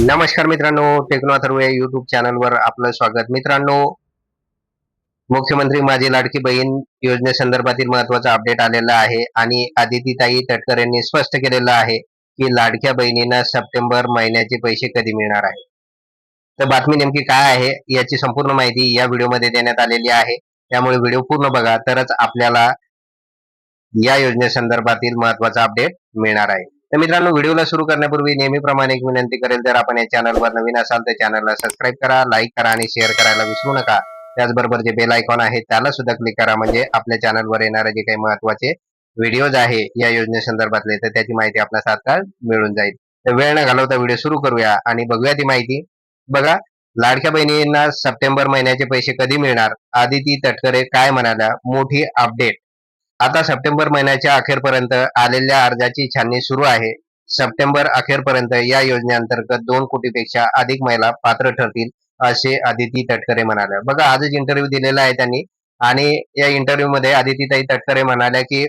नमस्कार मित्रांनो टेक्नो अथर्व या युट्यूब चॅनलवर आपलं स्वागत. मित्रांनो मुख्यमंत्री माझी लाडकी बहीण योजनेसंदर्भातील महत्त्वाचा अपडेट आलेला आहे आणि आदितीताई तटकर यांनी स्पष्ट केलेलं आहे की लाडक्या बहिणींना सप्टेंबर महिन्याचे पैसे कधी मिळणार आहे? तर बातमी नेमकी काय आहे याची संपूर्ण माहिती या व्हिडिओमध्ये देण्यात आलेली आहे. त्यामुळे व्हिडिओ पूर्ण बघा तरच आपल्याला या योजनेसंदर्भातील महत्त्वाचा अपडेट मिळणार आहे. तर मित्रांनो व्हिडिओला सुरू करण्यापूर्वी नेहमीप्रमाणे एक विनंती करेल जर आपण या चॅनलवर नवीन असाल तर चॅनलला सबस्क्राईब करा लाईक करा आणि शेअर करायला विसरू नका. त्याचबरोबर जे बेल आयकॉन आहे त्याला सुद्धा क्लिक करा म्हणजे आपल्या चॅनलवर येणारे जे काही महत्त्वाचे व्हिडिओज आहे या योजनेसंदर्भातले तर त्याची माहिती आपल्याला तात्काळ मिळून जाईल. तर वेळ न घालवता व्हिडिओ सुरू करूया आणि बघूया ती माहिती. बघा लाडक्या बहिणींना सप्टेंबर महिन्याचे पैसे कधी मिळणार? आदिती तटकरे काय म्हणाल्या? मोठी अपडेट. आता सप्टेंबर महिन्याच्या अखेरपर्यंत आलेल्या अर्जाची छाननी सुरू आहे. सप्टेंबर अखेरपर्यंत या योजनेअंतर्गत दोन कोटीपेक्षा अधिक महिला पात्र ठरतील असे आदिती तटकरे म्हणाल्या बघा आजच इंटरव्ह्यू दिलेला आहे त्यांनी. आणि या इंटरव्ह्यू मध्ये आदितीताई तटकरे म्हणाल्या की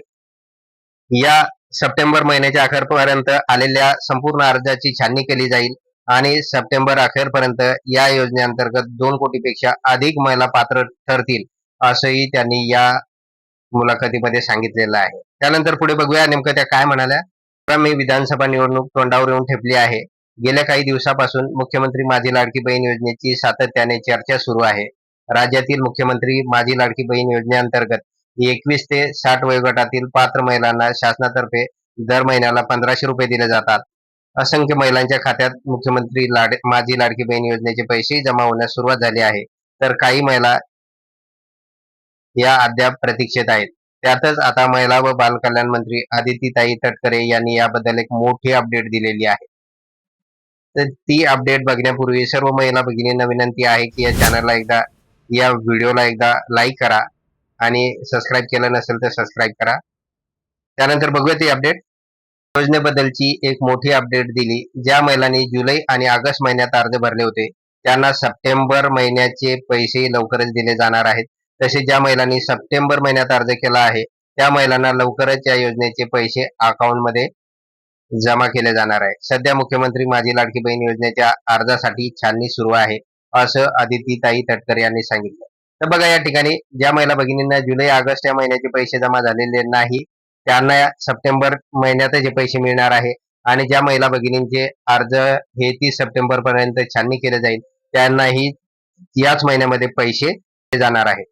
या सप्टेंबर महिन्याच्या अखेरपर्यंत आलेल्या संपूर्ण अर्जाची छाननी केली जाईल. आणि सप्टेंबर अखेरपर्यंत या योजनेअंतर्गत दोन कोटीपेक्षा अधिक महिला पात्र ठरतील असंही त्यांनी या मुलाखतीमध्ये सांगितलेलं आहे. त्यानंतर पुढे बघूया नेमकं त्या काय म्हणाल्या. मी विधानसभा निवडणूक तोंडावर येऊन ठेपली आहे. गेल्या काही दिवसापासून मुख्यमंत्री माझी लाडकी बहीण योजनेची सातत्याने चर्चा सुरू आहे. राज्यातील मुख्यमंत्री माझी लाडकी बहीण योजनेअंतर्गत एकवीस ते साठ वयोगटातील पात्र महिलांना शासनातर्फे दर महिन्याला पंधराशे रुपये दिले जातात. असंख्य महिलांच्या खात्यात मुख्यमंत्री लाड माझी लाडकी बहीण योजनेचे पैसेही जमा होण्यास सुरुवात झाली आहे. तर काही महिला या अद्याप प्रतीक्षेत आहेत. त्यातच आता महिला व बाल कल्याण मंत्री आदितीताई तटकरे यांनी याबद्दल एक मोठी अपडेट दिलेली आहे. तर ती अपडेट बघण्यापूर्वी सर्व महिला भगिनींना विनंती आहे की या चॅनलला एकदा या व्हिडिओला एकदा लाईक करा आणि सबस्क्राईब केलं नसेल तर सबस्क्राईब करा. त्यानंतर बघूया ती अपडेट योजनेबद्दलची एक मोठी अपडेट दिली. ज्या महिलांनी जुलै आणि ऑगस्ट महिन्यात अर्ज भरले होते त्यांना सप्टेंबर महिन्याचे पैसे लवकरच दिले जाणार आहेत. तसेच ज्या महिलांनी सप्टेंबर महिन्यात अर्ज केला आहे त्या महिलांना लवकरच या योजनेचे पैसे अकाउंटमध्ये जमा केले जाणार आहे. सध्या मुख्यमंत्री माझी लाडकी बहीण योजनेच्या अर्जासाठी छाननी सुरू आहे असं आदितीताई तटकर यांनी सांगितलं. तर बघा या ठिकाणी ज्या महिला भगिनींना जुलै ऑगस्ट या महिन्याचे पैसे जमा झालेले नाही त्यांना सप्टेंबर महिन्यातच हे पैसे मिळणार आहे. आणि ज्या महिला भगिनींचे अर्ज हे तीस सप्टेंबर पर्यंत छाननी केले जाईल त्यांनाही याच महिन्यामध्ये पैसे जाणार आहे.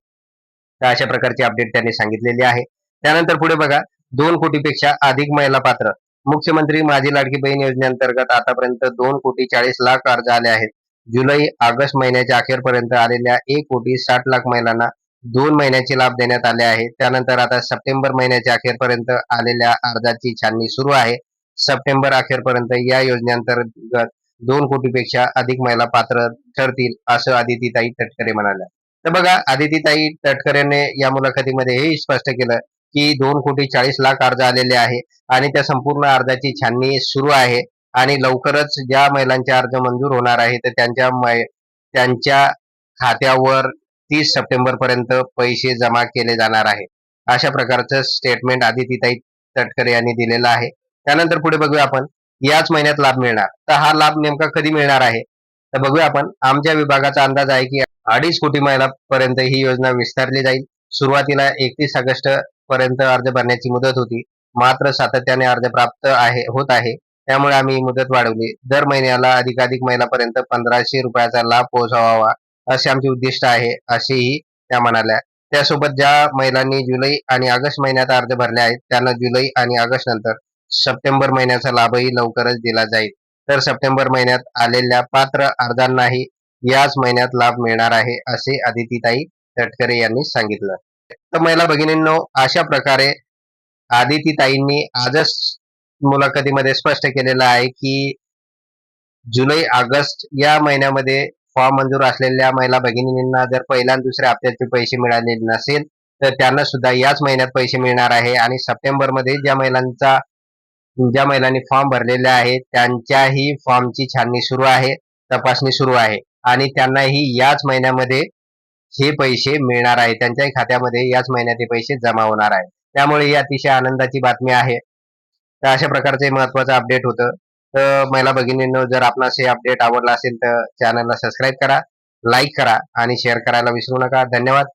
तर अशा प्रकारची अपडेट त्यांनी सांगितलेली आहे. त्यानंतर पुढे बघा दोन कोटीपेक्षा अधिक महिला पात्र. मुख्यमंत्री माझी लाडकी बहीण योजनेअंतर्गत आतापर्यंत दोन कोटी चाळीस लाख अर्ज आले आहेत. जुलै ऑगस्ट महिन्याच्या अखेरपर्यंत आलेल्या एक कोटी साठ लाख महिलांना दोन महिन्याचे लाभ देण्यात आले आहे. त्यानंतर आता सप्टेंबर महिन्याच्या अखेरपर्यंत आलेल्या अर्जाची छाननी सुरू आहे. सप्टेंबर अखेरपर्यंत या योजनेअंतर्गत दोन कोटीपेक्षा अधिक महिला पात्र ठरतील असं आदितीताई तटकरे म्हणाल्या. तर बघा आदितीताई तटकरेने या मुलाखतीमध्ये हे स्पष्ट केलं की दोन कोटी चाळीस लाख अर्ज आलेले आहे आणि त्या संपूर्ण अर्जाची छाननी सुरू आहे आणि लवकरच ज्या महिलांचे अर्ज मंजूर होणार आहे तर त्यांच्या त्यांच्या खात्यावर तीस सप्टेंबर पर्यंत पैसे जमा केले जाणार आहे. अशा प्रकारचं स्टेटमेंट आदितीताई तटकरे यांनी दिलेलं आहे. त्यानंतर पुढे बघूया आपण. याच महिन्यात लाभ मिळणार. तर हा लाभ नेमका कधी मिळणार आहे? तर बघूया आपण. आमच्या विभागाचा अंदाज आहे की अडीच कोटी महिलांपर्यंत ही योजना विस्तारली जाईल. सुरुवातीला एकतीस ऑगस्ट पर्यंत अर्ज भरण्याची मुदत होती. मात्र सातत्याने अर्ज प्राप्त आहे होत आहे. त्यामुळे आम्ही मुदत वाढवली. दर महिन्याला अधिकाधिक महिलांपर्यंत पंधराशे रुपयाचा लाभ पोहोचवावा असे आमचे उद्दिष्ट आहे असेही त्या म्हणाल्या. त्यासोबत ज्या महिलांनी जुलै आणि ऑगस्ट महिन्यात अर्ज भरले आहेत त्यांना जुलै आणि ऑगस्ट नंतर सप्टेंबर महिन्याचा लाभही लवकरच दिला जाईल. तर सप्टेंबर महिन्यात आलेल्या पात्र अर्जांनाही याच महिन्यात लाभ मिळणार आहे असे आदितीताई तटकरे यांनी सांगितलं. तर महिला भगिनींनो अशा प्रकारे आदितीताईंनी आजच मुलाखतीमध्ये स्पष्ट केलेलं आहे की जुलै ऑगस्ट या महिन्यामध्ये फॉर्म मंजूर असलेल्या महिला भगिनींना जर पहिल्या आणि दुसऱ्या हप्त्याचे पैसे मिळाले नसेल तर त्यांना सुद्धा याच महिन्यात पैसे मिळणार आहे आणि सप्टेंबरमध्ये ज्या महिलांचा ज्या महिलांनी फॉर्म भरलेले आहेत त्यांच्याही फॉर्मची छाननी सुरू आहे तपासणी सुरू आहे. आणि त्यांनाही याच महिन्यामध्ये हे पैसे मिळणार आहे. त्यांच्याही खात्यामध्ये याच महिन्यात हे पैसे जमा होणार आहे. त्यामुळे ही अतिशय आनंदाची बातमी आहे. तर अशा प्रकारचे महत्वाचं अपडेट होतं. तर महिला भगिनींनो जर आपणास हे अपडेट आवडला असेल तर चॅनलला सबस्क्राईब करा लाईक करा आणि शेअर करायला विसरू नका. धन्यवाद.